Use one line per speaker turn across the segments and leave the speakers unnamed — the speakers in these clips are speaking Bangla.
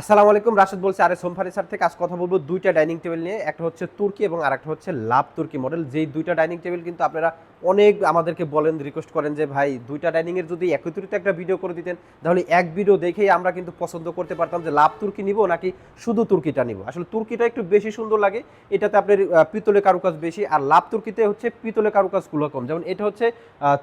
আসসালামু আলাইকুম রাশেদ বলছি আরে সোম ফার্নিচার থেকে আজ কথা বলব দুইটা ডাইনিং টেবিল নিয়ে একটা হচ্ছে তুর্কি এবং আরেকটা হচ্ছে লাভ তুর্কি মডেল যেই দুইটা ডাইনিং টেবিল কিন্তু আপনারা অনেক আমাদেরকে বলেন রিকোয়েস্ট করেন যে ভাই দুইটা ডাইনিং এর যদি একত্রিত একটা ভিডিও করে দিতেন তাহলে এক ভিডিও দেখেই আমরা কিন্তু পছন্দ করতে পারতাম যে লাভ তুর্কি নিব নাকি শুধু তুর্কিটা নিব? আসলে তুর্কিটা একটু বেশি সুন্দর লাগে এটাতে আপনার আহ, পিতলের কারুকাজ বেশি আর লাভ তুর্কিতে হচ্ছে পিতলের কারুকাজগুলো কম। যেমন এটা হচ্ছে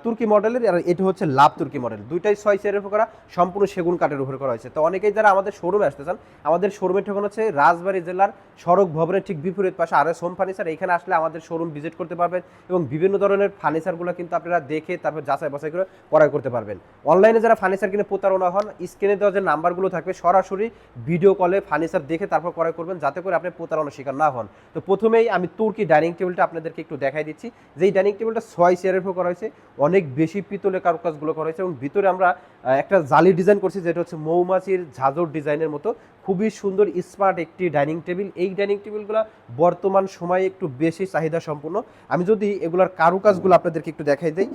তুর্কি মডেলের আর এটা হচ্ছে লাভ তুর্কি মডেল দুইটাই ছয় চেয়ারের উপর করা সম্পূর্ণ সেগুন কাঠের উপর করা হয়েছে। তো অনেকেই যারা আমাদের শোরুমে আসতে চান আমাদের শোরুমের ঠিকানা হচ্ছে রাজবাড়ী জেলার সড়ক ভবনের ঠিক বিপরীত পাশে। আর এস হোম ফার্নিচার এখানে আসলে আমাদের শোরুম ভিজিট করতে পারবেন এবং বিভিন্ন ধরনের ফার্নিচারগুলো কিন্তু আপনারা দেখে তারপর যাচাই বাছাই করে ক্রয় করতে পারবেন। অনলাইনে যারা ফার্নিচার কিনে প্রতারণা হন স্ক্রিনে দেওয়া যে নাম্বারগুলো থাকবে, সরাসরি ভিডিও কলে ফার্নিচার দেখে তারপর ক্রয় করবেন, যাতে করে আপনি প্রতারণার শিকার না হন। তো প্রথমেই আমি তুর্কি ডাইনিং টেবিলটা আপনাদেরকে একটু দেখাই দিচ্ছি। যেই ডাইনিং টেবিলটা ছয় চেয়ারের উপর করা হয়েছে, অনেক বেশি পিতলের কারুকাজগুলো করা হয়েছে এবং ভিতরে আমরা একটা জালি ডিজাইন করছি, যেটা হচ্ছে মৌমাছির ঝাঁঝর ডিজাইনের মতো। খুবই সুন্দর স্মার্ট একটি ডাইনিং টেবিল এই ডাইনিং টেবিলগুলো বর্তমান সময়ে একটু বেশি চাহিদা সম্পূর্ণ আমি যদি এগুলার কারুকাজগুলো আপনাদেরকে একটু দেখাই দিই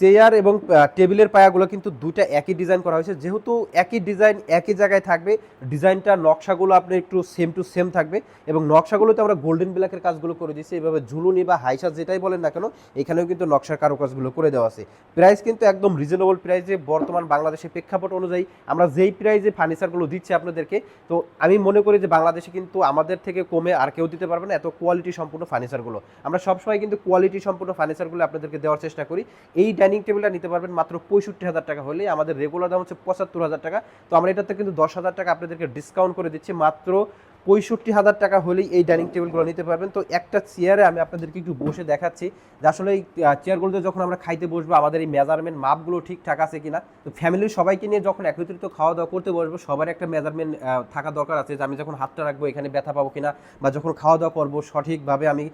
চেয়ার এবং টেবিলের পায়াগুলো কিন্তু দুইটা একই ডিজাইন করা হয়েছে। যেহেতু একই ডিজাইন একই জায়গায় থাকবে ডিজাইনটা নকশাগুলো আপনি একটু সেম টু সেম থাকবে এবং নকশাগুলোতে আমরা গোল্ডেন ব্ল্যাকের কাজগুলো করে দিচ্ছি এভাবে ঝুলুনি বা হাইসা যেটাই বলেন না কেন, এখানেও কিন্তু নকশার কারুকাজগুলো করে দেওয়া আছে। প্রাইস কিন্তু একদম রিজনেবল প্রাইসে বর্তমান বাংলাদেশের প্রেক্ষাপট অনুযায়ী আমরা যেই প্রাইসে ফার্নিচারগুলো দিচ্ছি আপনাদেরকে তো আমি মনে করি যে বাংলাদেশে কিন্তু আমাদের থেকে কমে আর কেউ দিতে পারবে না এত কোয়ালিটি সম্পূর্ণ ফার্নিচারগুলো আমরা সবসময় কিন্তু কোয়ালিটি সম্পূর্ণ ফার্নিচারগুলো আপনাদেরকে দেওয়ার চেষ্টা করি। এই ডাইনিং টেবিলটা নিতে পারবেন মাত্র পঁয়ষট্টি হাজার টাকা হলে। আমাদের রেগুলার দাম হচ্ছে পঁচাত্তর হাজার টাকা। তো আমরা এটাতে কিন্তু দশ হাজার টাকা আপনাদেরকে ডিসকাউন্ট করে দিচ্ছি মাত্র পঁয়ষট্টি হাজার টাকা হলেই এই ডাইনিং টেবিলগুলো নিতে পারবেন। তো একটা চেয়ারে আমি আপনাদেরকে একটু বসে দেখাচ্ছি। যে আসলে এই চেয়ারগুলোতে যখন আমরা খাইতে বসবো, আমাদের এই মেজারমেন্ট মাপগুলো ঠিকঠাক আছে কিনা, তো ফ্যামিলির সবাইকে নিয়ে যখন একত্রিত খাওয়া দাওয়া করতে বসবো, সবার একটা মেজারমেন্ট থাকা দরকার আছে যে আমি যখন হাতটা রাখব, এখানে ব্যথা পাবো কিনা, বা যখন খাওয়া দাওয়া করব, সঠিকভাবে আমি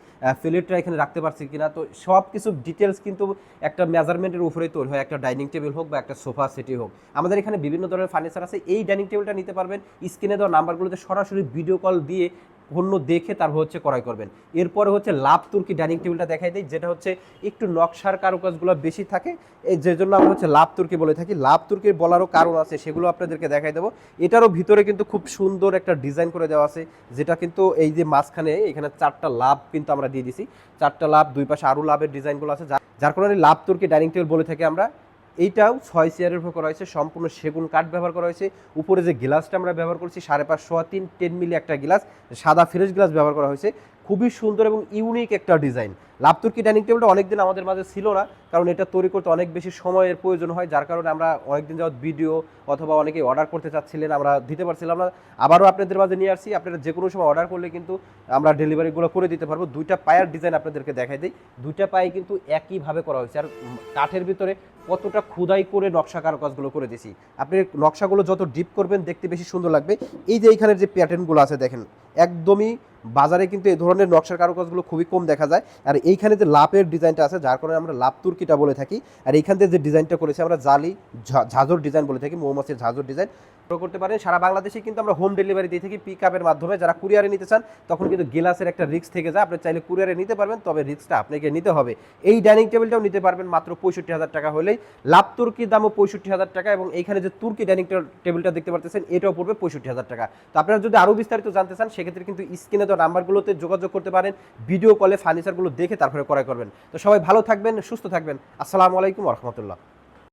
প্লেটটা এখানে রাখতে পারছি কিনা, তো সব কিছু ডিটেলস কিন্তু একটা মেজারমেন্টের উপরেই তৈরি হয়। একটা ডাইনিং টেবিল হোক বা একটা সোফা সেটি হোক। আমাদের এখানে বিভিন্ন ধরনের ফার্নিচার আছে। এই ডাইনিং টেবিলটা নিতে পারবেন। স্ক্রিনে দেওয়া নাম্বারগুলোতে সরাসরি ভিডিও কল দিয়ে পণ্য দেখে তারপর হচ্ছে ক্রয় করবেন। এরপরে হচ্ছে লাভ তুর্কি ডাইনিং টেবিলটা দেখাই দিই, যেটা হচ্ছে একটু নকশার কারুকাজগুলো বেশি থাকে। এই যে জন্য আমরা হচ্ছে লাভ তুর্কি বলে থাকি। লাভ তুর্কির বলারও কারণ আছে, সেগুলো আপনাদেরকে দেখাই দেবো। এটারও ভিতরে কিন্তু খুব সুন্দর একটা ডিজাইন করে দেওয়া আছে, যেটা কিন্তু এই যে মাঝখানে, এখানে চারটা লাভ কিন্তু আমরা দিয়ে দিছি। চারটা লাভ, দুই পাশে আরও লাভের ডিজাইনগুলো আছে যার কারণে লাভ তুর্কি ডাইনিং টেবিল বলে থাকি আমরা। এইটাও ছয় চেয়ারের উপর করা হয়েছে, সম্পূর্ণ সেগুন কাঠ ব্যবহার করা হয়েছে। উপরে যে গ্লাসটা আমরা ব্যবহার করছি, সাড়ে পাঁচ পাঁচশো তিন টেন মিলি একটা গ্লাস সাদা ফ্রেশ গ্লাস ব্যবহার করা হয়েছে। খুবই সুন্দর এবং ইউনিক একটা ডিজাইন। লাভতুর্কি ডাইনিং টেবিলটা অনেকদিন আমাদের মাঝে ছিল না, কারণ এটা তৈরি করতে অনেক বেশি সময়ের প্রয়োজন হয়, যার কারণে আমরা অনেকদিন যাওয়ার ভিডিও অথবা অনেকে অর্ডার করতে চাচ্ছিলেন, আমরা দিতে পারছিলাম না। আবারও আপনাদের মাঝে নিয়ে আসছি, আপনারা যে কোনো সময় অর্ডার করলে কিন্তু আমরা ডেলিভারিগুলো করে দিতে পারব। দুইটা পায়ের ডিজাইন আপনাদেরকে দেখাই দিই, দুইটা পায়ে কিন্তু একইভাবে করা হয়েছে। আর কাঠের ভিতরে কতটা খুদাই করে নকশা কারুকাজগুলো করে দিছি আপনি নকশাগুলো যত ডিপ করবেন, দেখতে বেশি সুন্দর লাগবে। এই যে এইখানের যে প্যাটার্নগুলো আছে, দেখেন, একদমই বাজারে কিন্তু এই ধরনের নকশার কারুকাজগুলো খুবই কম দেখা যায়। আর এইখানে যে লাপের ডিজাইনটা আছে, যার কারণে আমরা লাভ তুর্কিটা বলে থাকি। আর এইখান থেকে যে ডিজাইনটা করেছি, আমরা জালি ঝাঁঝর ডিজাইন বলে থাকি, মৌমাছির ঝাঁঝর ডিজাইন। করতে পারেন, সারা বাংলাদেশে কিন্তু আমরা হোম ডেলিভারি দিয়ে থাকি পিক আপের মাধ্যমে। যারা কুরিয়ারে নিতে চান, তখন কিন্তু গেলাসের একটা রিস্ক থেকে যায়। আপনি চাইলে কুরিয়ারে নিতে পারবেন, তবে রিস্কটা আপনাকে নিতে হবে। এই ডাইনিং টেবিলটাও নিতে পারবেন মাত্র পঁয়ষট্টি হাজার টাকা হলেই। লাভ তুর্কির দামও পঁয়ষট্টি হাজার টাকা এবং এইখানে যে তুর্কি ডাইনিং টেবিলটা দেখতে পারতেছেন, এটাও পড়বে পঁয়ষট্টি হাজার টাকা। তো আপনারা যদি আরও বিস্তারিত জানতে চান, সেক্ষেত্রে কিন্তু স্ক্রিনে দেওয়া নাম্বারগুলোতে যোগাযোগ করতে পারেন ভিডিও কলে ফার্নিচারগুলো দেখে তারপরে ক্রয় করবেন। তো সবাই ভালো থাকবেন, সুস্থ থাকবেন। আসসালামু আলাইকুম রহমতুল্লাহ।